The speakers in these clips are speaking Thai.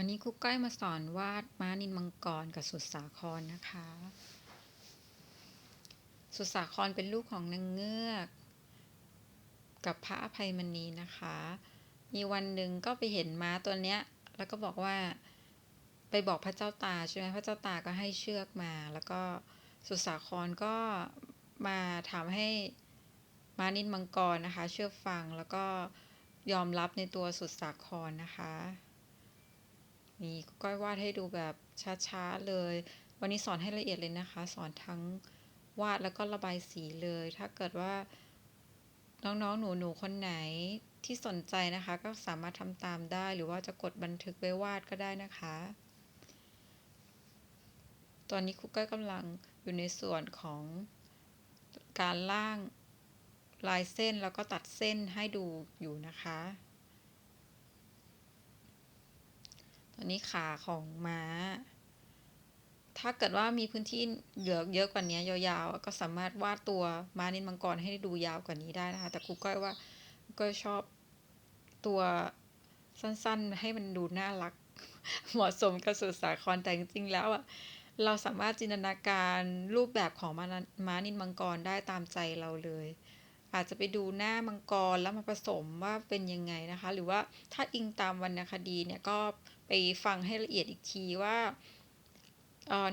วันนี้ครูก้อยมาสอนวาดม้านินมังกรกับสุดสาครนะคะ สุดสาครเป็นลูกของนางเงือก กับพระอภัยมณีนะคะ มีวันหนึ่งก็ไปเห็นม้าตัวเนี้ย แล้วก็บอกว่าไปบอกพระเจ้าตาใช่ไหมพระเจ้าตาก็ให้เชือกมา แล้วก็สุดสาครก็มาทำให้ม้านินมังกรนะคะ เชื่อฟังแล้วก็ยอมรับในตัวสุดสาครนะคะ นี่ก้อยวาดให้ดูแบบช้าๆเลย วันนี้สอนให้ละเอียดเลยนะคะ สอนทั้งวาดแล้วก็ระบายสีเลย ถ้าเกิดว่าน้องๆ หนูๆ คนไหนที่สนใจนะคะ ก็สามารถทำตามได้ หรือว่าจะกดบันทึกไว้วาดก็ได้นะคะ ตอนนี้ครูก้อยกำลังอยู่ในส่วนของการล่างลายเส้นแล้วก็ตัดเส้นให้ดูอยู่นะคะ ตัวนี้ขาของม้า ถ้าเกิดว่ามีพื้นที่เหลือเยอะกว่านี้ยาวๆ ก็สามารถวาดตัวม้านินมังกรให้ดูยาวกว่านี้ได้นะคะ แต่ครูก้อยว่าก็ชอบตัวสั้นๆ ให้มันดูน่ารัก เหมาะสมกับสุสาครแต่จริงๆแล้วอะเราสามารถจินตนาการรูปแบบของม้านินมังกรได้ตามใจเราเลย อาจจะไปดูหน้ามังกรแล้วมาผสมว่าเป็นยังไงนะคะ หรือว่าถ้าอิงตามวรรณคดีเนี่ยก็ ไปฟังให้ละเอียดอีกทีว่า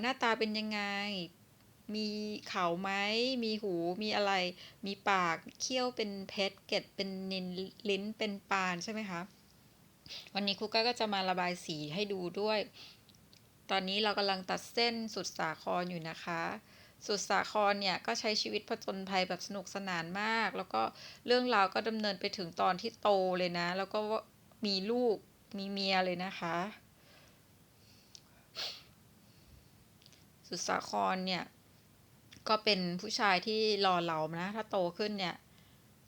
หน้าตาเป็นยังไง มีเขาไหม มีหู มีอะไร มีปากเขี้ยวเป็นเพชรเกล็ดเป็นนินลิ้นเป็นปานใช่ไหมคะ วันนี้ครูก้ก็จะมาระบายสีให้ดูด้วย ตอนนี้เรากำลังตัดเส้นสุดสาครอยู่นะคะ สุดสาครเนี่ยก็ใช้ชีวิตผจญภัยแบบสนุกสนานมาก แล้วก็เรื่องราวก็ดำเนินไปถึงตอนที่โตเลยนะ แล้วก็มีลูก มีเมียเลยนะคะ สุดสาครเนี่ย ก็เป็นผู้ชายที่รอเหลานะ ถ้าโตขึ้นเนี่ย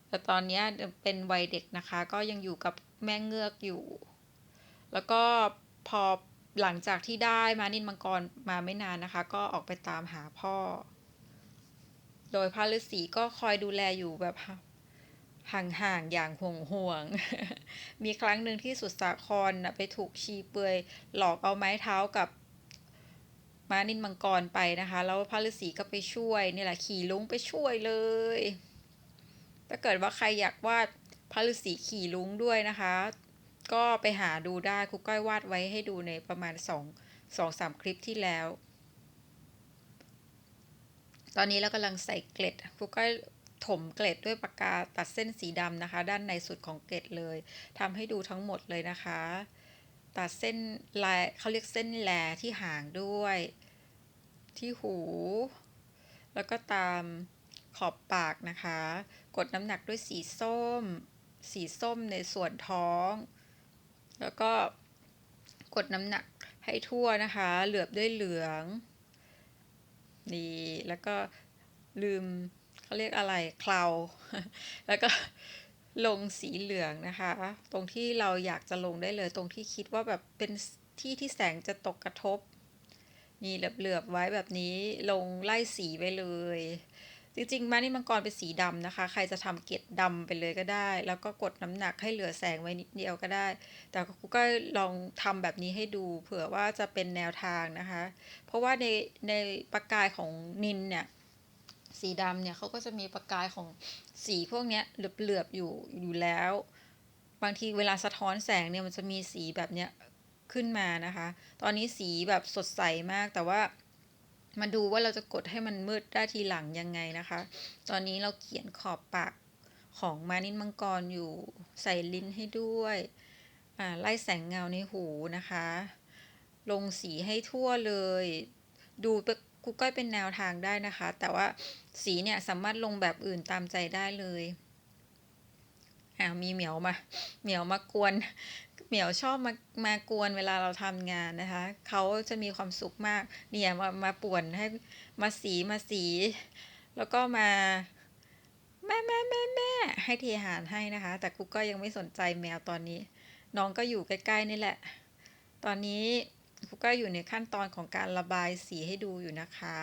แต่ตอนนี้เป็นวัยเด็กนะคะ ก็ยังอยู่กับแม่เงือกอยู่ แล้วก็พอหลังจากที่ได้มานินมังกรมาไม่นานนะคะ ก็ออกไปตามหาพ่อ โดยพระฤาษีก็คอยดูแลอยู่แบบ ห่างๆ อย่างห่วงห่วง มีครั้งหนึ่งที่สุดสาครนะไปถูกชีเปือยหลอกเอาไม้เท้ากับม้านินมังกรไปนะคะ แล้วพระฤาษีก็ไปช่วยนี่แหละขี่ลุงไปช่วยเลย ถ้าเกิดว่าใครอยากวาดพระฤาษีขี่ลุงด้วยนะคะ ก็ไปหาดูได้ครูก้อยวาดไว้ให้ดูในประมาณสองสองสามคลิปที่แล้ว ตอนนี้เรากำลังใส่เกล็ดครูก้อย ถมเกล็ดด้วยปากกาตัดเส้นสีดำนะคะ ด้านในสุดของเกล็ดเลยทำให้ดูทั้งหมดเลยนะคะ ตัดเส้นลายเขาเรียกเส้นแลที่หางด้วย ที่หู แล้วก็ตามขอบปากนะคะ กดน้ำหนักด้วยสีส้ม สีส้มในส่วนท้อง แล้วก็กดน้ำหนักให้ทั่วนะคะ เหลือบด้วยเหลือง นี่ แล้วก็ลืม เขาเรียกอะไรเคลาแล้วก็ลงสีเหลืองนะคะ ตรงที่เราอยากจะลงได้เลย ตรงที่คิดว่าแบบเป็นที่ที่แสงจะตกกระทบ นี่เหลือบๆไว้แบบนี้ลงไล่สีไปเลย จริงๆมานี่มังกรเป็นสีดำนะคะ ใครจะทำเกล็ดดำไปเลยก็ได้ แล้วก็กดน้ำหนักให้เหลือแสงไว้นิดเดียวก็ได้ แต่ครูก็ลองทำแบบนี้ให้ดู เผื่อว่าจะเป็นแนวทางนะคะ เพราะว่าในในประกายของนินเนี่ย สีดำเนี่ยเขาก็จะมีประกายของสีพวกนี้เหลือบๆอยู่อยู่แล้ว บางทีเวลาสะท้อนแสงเนี่ยมันจะมีสีแบบเนี้ยขึ้นมานะคะ ตอนนี้สีแบบสดใสมากแต่ว่ามาดูว่าเราจะกดให้มันมืดได้ทีหลังยังไงนะคะ ตอนนี้เราเขียนขอบปากของมานินมังกรอยู่ใส่ลิ้นให้ด้วยไล่แสงเงาในหูนะคะ ลงสีให้ทั่วเลย ดู กูก้อยเป็นแนวทางได้นะคะ แต่ว่าสีเนี่ยสามารถลงแบบอื่นตามใจได้เลยอ้าวมีเหมียวมา เหมียวมากวน เหมียวชอบมามากวนเวลาเราทำงานนะคะ เขาจะมีความสุขมาก เนี่ยมามาป่วนให้มาสีมาสี แล้วก็มาแม่แม่แม่แม่ให้เทหารให้นะคะ แต่กูก็ยังไม่สนใจแมวตอนนี้ น้องก็อยู่ใกล้ๆนี่แหละ ตอนนี้ ก็อยู่ในขั้นตอนของการระบายสีให้ดูอยู่นะคะ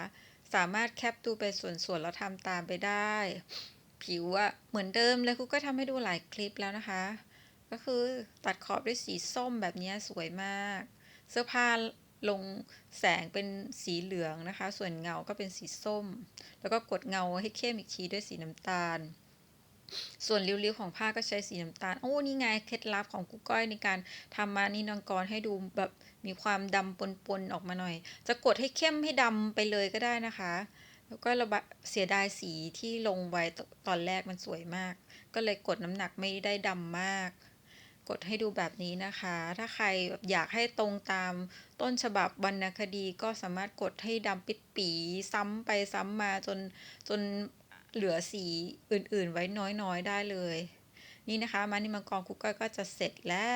สามารถแคปดูไปส่วนๆแล้วทำตามไปได้ ผิวอะเหมือนเดิมเลยครูก็ทำให้ดูหลายคลิปแล้วนะคะ ก็คือตัดขอบด้วยสีส้มแบบนี้สวยมาก เสื้อผ้าลงแสงเป็นสีเหลืองนะคะ ส่วนเงาก็เป็นสีส้ม แล้วก็กดเงาให้เข้มอีกทีด้วยสีน้ำตาล ส่วนริ้วๆของผ้าก็ใช้สีน้ำตาล โอ้ นี่ไงเคล็ดลับของกุ๊กก้อยในการทำมานี่นองกรให้ดูแบบมีความดำปนๆออกมาหน่อย จะกดให้เข้มให้ดำไปเลยก็ได้นะคะ แล้วก็ระบายเสียดายสีที่ลงไว้ตอนแรกมันสวยมาก ก็เลยกดน้ำหนักไม่ได้ดำมาก กดให้ดูแบบนี้นะคะ ถ้าใครอยากให้ตรงตามต้นฉบับวรรณคดีก็สามารถกดให้ดำปิดปีซ้ำไปซ้ำมาจนจน เหลือสีอื่นๆไว้น้อยๆได้เลย นี่นะคะมันิมังกรคุกก้อยก็จะเสร็จแล้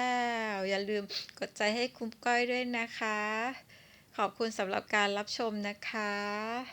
ว อย่าลืมกดใจให้คุกก้อยด้วยนะคะ ขอบคุณสำหรับการรับชมนะคะ